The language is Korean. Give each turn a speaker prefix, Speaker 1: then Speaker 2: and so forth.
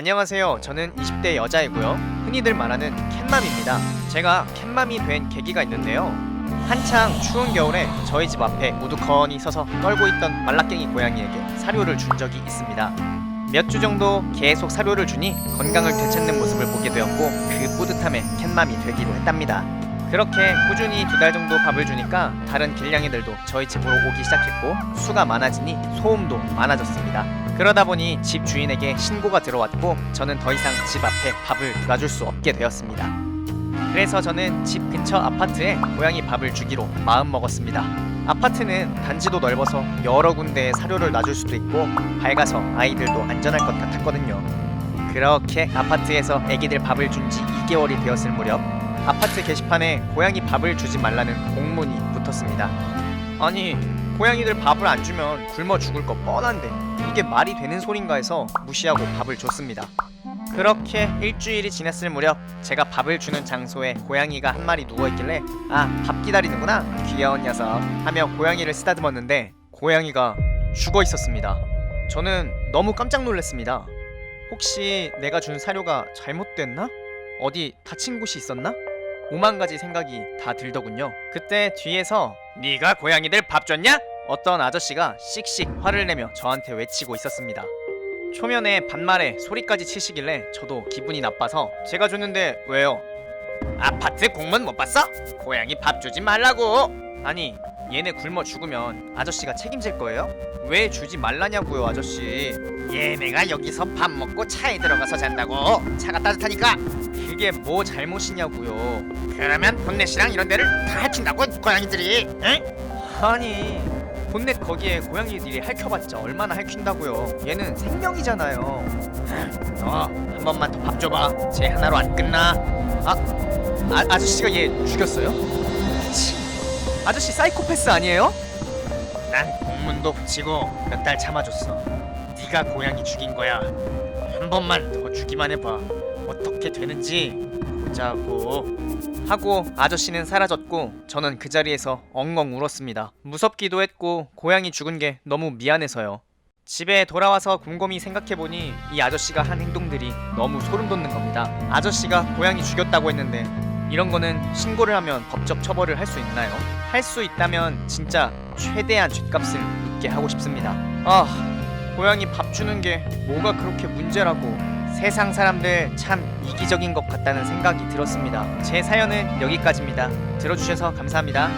Speaker 1: 안녕하세요. 저는 20대 여자이고요. 흔히들 말하는 캣맘입니다. 제가 캣맘이 된 계기가 있는데요. 한창 추운 겨울에 저희 집 앞에 우두커니 서서 떨고 있던 말라깽이 고양이에게 사료를 준 적이 있습니다. 몇 주 정도 계속 사료를 주니 건강을 되찾는 모습을 보게 되었고 그 뿌듯함에 캣맘이 되기로 했답니다. 그렇게 꾸준히 두 달 정도 밥을 주니까 다른 길냥이들도 저희 집으로 오기 시작했고 수가 많아지니 소음도 많아졌습니다. 그러다 보니 집 주인에게 신고가 들어왔고 저는 더 이상 집 앞에 밥을 놔줄 수 없게 되었습니다. 그래서 저는 집 근처 아파트에 고양이 밥을 주기로 마음 먹었습니다. 아파트는 단지도 넓어서 여러 군데에 사료를 놔줄 수도 있고 밝아서 아이들도 안전할 것 같았거든요. 그렇게 아파트에서 애기들 밥을 준 지 2개월이 되었을 무렵 아파트 게시판에 고양이 밥을 주지 말라는 공문이 붙었습니다. 아니 고양이들 밥을 안 주면 굶어 죽을 거 뻔한데 이게 말이 되는 소린가 해서 무시하고 밥을 줬습니다. 그렇게 일주일이 지났을 무렵 제가 밥을 주는 장소에 고양이가 한 마리 누워 있길래 아 밥 기다리는구나 귀여운 녀석 하며 고양이를 쓰다듬었는데 고양이가 죽어 있었습니다. 저는 너무 깜짝 놀랐습니다. 혹시 내가 준 사료가 잘못됐나? 어디 다친 곳이 있었나? 오만 가지 생각이 다 들더군요. 그때 뒤에서 네가 고양이들 밥 줬냐? 어떤 아저씨가 씩씩 화를 내며 저한테 외치고 있었습니다. 초면에 반말에 소리까지 치시길래 저도 기분이 나빠서 제가 줬는데 왜요? 아파트 공문 못 봤어? 고양이 밥 주지 말라고. 아니 얘네 굶어 죽으면 아저씨가 책임질 거예요? 왜 주지 말라냐고요 아저씨. 얘네가 여기서 밥 먹고 차에 들어가서 잔다고. 차가 따뜻하니까. 그게 뭐 잘못이냐고요. 그러면 본넷이랑 이런 데를 다 해친다고 고양이들이. 응? 아니 본넷 거기에 고양이들이 핥혀봤자 얼마나 핥힌다고요. 얘는 생명이잖아요. 너 한 번만 더 밥 줘봐. 쟤 하나로 안 끝나. 아, 아 아저씨가 얘 죽였어요? 치, 아저씨 사이코패스 아니에요? 난 공문도 붙이고 몇 달 참아줬어. 네가 고양이 죽인 거야. 한 번만 더 주기만 해봐. 어떻게 되는지 보자고. 하고 아저씨는 사라졌고 저는 그 자리에서 엉엉 울었습니다. 무섭기도 했고 고양이 죽은 게 너무 미안해서요. 집에 돌아와서 곰곰이 생각해보니 이 아저씨가 한 행동들이 너무 소름 돋는 겁니다. 아저씨가 고양이 죽였다고 했는데 이런 거는 신고를 하면 법적 처벌을 할 수 있나요? 할 수 있다면 진짜 최대한 죗값을 묻게 하고 싶습니다. 아, 고양이 밥 주는 게 뭐가 그렇게 문제라고 세상 사람들 참 이기적인 것 같다는 생각이 들었습니다. 제 사연은 여기까지입니다. 들어주셔서 감사합니다.